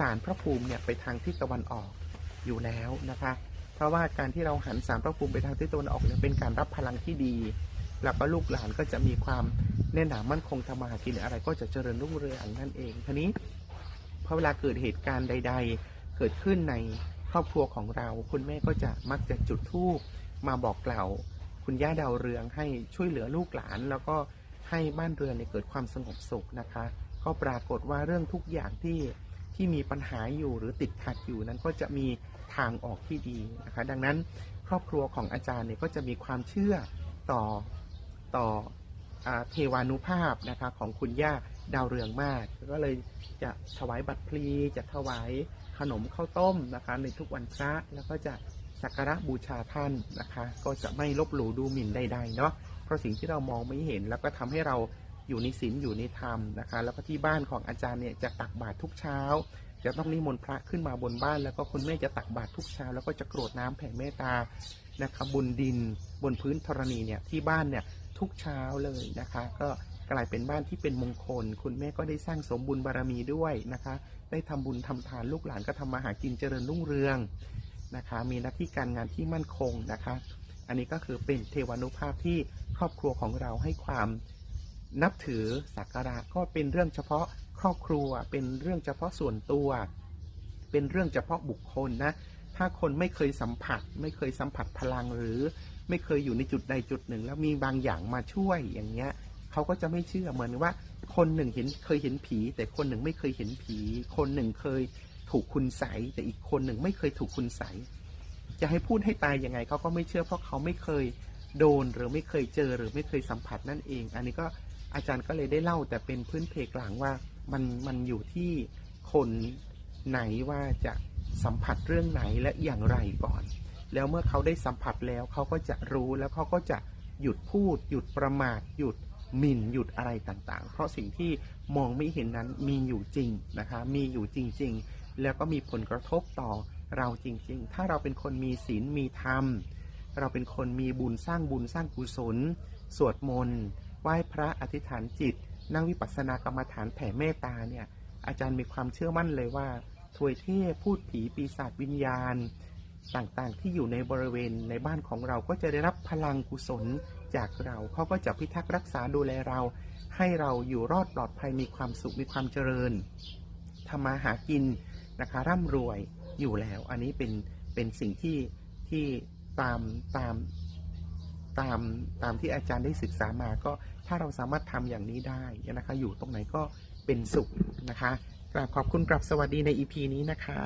สารพระภูมิเนี่ยไปทางทิศตะวันออกอยู่แล้วนะคะ เพราะว่าการที่เราหันสารพระภูมิไปทางทิศตะวันออกเนี่ยเป็นการรับพลังที่ดี แล้วก็ลูกหลานก็จะมีความแน่นหนามั่นคงทำมาหากินอะไรก็จะเจริญรุ่งเรืองนั่นเองทีนี้พอเวลาเกิดเหตุการณ์ใด ๆ เกิดขึ้นในครอบครัวของเรา คุณแม่ก็จะมักจะจุดธูปมาบอกกล่าวคุณย่าดาวเรืองให้ช่วยเหลือลูกหลาน แล้วก็ให้บ้านเรือนเนี่ยเกิดความสงบสุขนะคะ ก็ปรากฏว่าเรื่องทุกอย่างที่ ที่มีปัญหาอยู่หรือติดขัดอยู่นั้นก็จะมีทางออกที่ดีนะคะดังนั้นครอบครัวของอาจารย์เนี่ยก็จะมีความเชื่อต่อต่ออเทวานุภาพนะคะของคุณย่าดาวเรืองมาก ก็เลยจะถวายบัตรพลีจะถวายขนมข้าวต้มนะคะในทุกวันพระแล้วก็จะสักการะบูชาท่านนะคะ ก็จะไม่ลบหลู่ดูหมิ่นใดๆเนาะเพราะสิ่งที่เรามองไม่เห็นแล้วก็ทำให้เรา อยู่ในศีลอยู่ในธรรมนะคะ แล้วก็ที่บ้านของอาจารย์เนี่ยจะตักบาตรทุกเช้า จะต้องนิมนต์พระขึ้นมาบนบ้าน แล้วก็คุณแม่จะตักบาตรทุกเช้า แล้วก็จะกรวดน้ำแผ่เมตตานะคะบนดินบนพื้นธรณีเนี่ยที่บ้านเนี่ยทุกเช้าเลยนะคะ ก็กลายเป็นบ้านที่เป็นมงคล คุณแม่ก็ได้สร้างสมบุญบารมีด้วยนะคะ ได้ทำบุญทำทานลูกหลานก็ทำมาหากินเจริญรุ่งเรืองนะคะ มีหน้าที่การงานที่มั่นคงนะคะ อันนี้ก็คือเป็นเทวานุภาพที่ครอบครัวของเราให้ความ นับถือสักการะก็เป็นเรื่องเฉพาะครอบครัว เป็นเรื่องเฉพาะส่วนตัว เป็นเรื่องเฉพาะบุคคลนะ ถ้าคนไม่เคยสัมผัส ไม่เคยสัมผัสพลังหรือ ไม่เคยอยู่ในจุดใดจุดหนึ่ง แล้วมีบางอย่างมาช่วยอย่างเงี้ยเขาก็จะไม่เชื่อเหมือนว่า คนหนึ่งเห็นเคยเห็นผี แต่คนหนึ่งไม่เคยเห็นผี คนหนึ่งเคยถูกคุณใสแต่อีกคนหนึ่งไม่เคยถูกคุณใสจะให้พูดให้ตายยังไงเขาก็ไม่เชื่อเพราะเขาไม่เคย โดนหรือไม่เคยเจอหรือไม่เคยสัมผัสนั่นเอง อันนี้ก็อาจารย์ก็เลยได้เล่าแต่เป็นพื้นเพกลางว่ามันมันอยู่ที่คนไหนว่าจะสัมผัสเรื่องไหนและอย่างไรก่อน แล้วเมื่อเขาได้สัมผัสแล้วเขาก็จะรู้แล้วเขาก็จะหยุดพูด หยุดประมาทหยุดหมิ่นหยุดอะไรต่างๆ เพราะสิ่งที่มองไม่เห็นนั้นมีอยู่จริงนะคะ มีอยู่จริง ๆ แล้วก็มีผลกระทบต่อเราจริง ๆ ถ้าเราเป็นคนมีศีลมีธรรม เราเป็นคนมีบุญสร้างบุญสร้างกุศล สวดมนต์ไหว้พระอธิษฐานจิต นั่งวิปัสสนากรรมฐานแผ่เมตตาเนี่ยอาจารย์มีความเชื่อมั่นเลยว่าทวยเทพพูดผีปีศาจวิญญาณ ต่างๆ ที่อยู่ในบริเวณในบ้านของเราก็จะได้รับพลังกุศลจากเราเขาก็จะพิทักษ์รักษาดูแลเรา ให้เราอยู่รอดปลอดภัยมีความสุขมีความเจริญทำมาหากินนะคะร่ำรวยอยู่แล้ว อันนี้เป็นเป็นสิ่งที่ที่ ตามตามตามตามที่อาจารย์ได้ศึกษามาก็ถ้าเราสามารถทำอย่างนี้ได้นะคะ อยู่ตรงไหนก็เป็นสุขนะคะกราบขอบคุณกราบสวัสดีใน EP นี้นะคะ